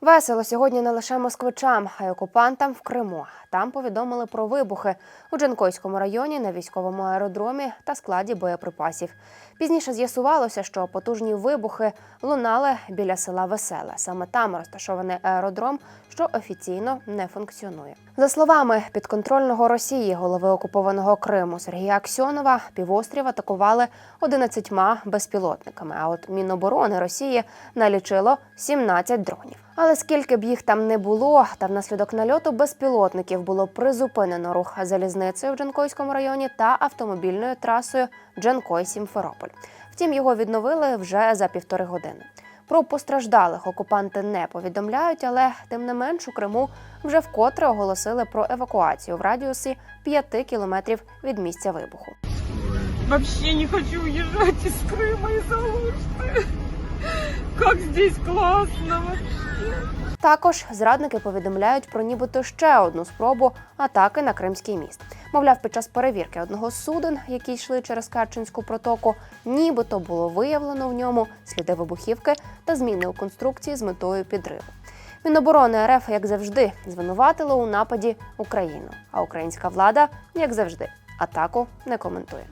Весело сьогодні не лише москвичам, а й окупантам в Криму. Там повідомили про вибухи у Джанкойському районі на військовому аеродромі та складі боєприпасів. Пізніше з'ясувалося, що потужні вибухи лунали біля села Веселе. Саме там розташований аеродром, що офіційно не функціонує. За словами підконтрольного Росії голови окупованого Криму Сергія Аксьонова, півострів атакували 11 безпілотниками. А от Міноборони Росії налічило 17 дронів. Але скільки б їх там не було, та внаслідок нальоту безпілотників було призупинено рух залізницею в Джанкойському районі та автомобільною трасою Джанкой-Сімферополь. Втім, його відновили вже за півтори години. Про постраждалих окупанти не повідомляють, але тим не менш у Криму вже вкотре оголосили про евакуацію в радіусі 5 кілометрів від місця вибуху. Вообще не хочу уезжать из Крыма из Алушты. Как здесь классно. Також зрадники повідомляють про нібито ще одну спробу атаки на Кримський міст. Мовляв, під час перевірки одного з суден, які йшли через Керченську протоку, нібито було виявлено в ньому сліди вибухівки та зміни у конструкції з метою підриву. Міноборони РФ, як завжди, звинуватило у нападі Україну. А українська влада, як завжди, атаку не коментує.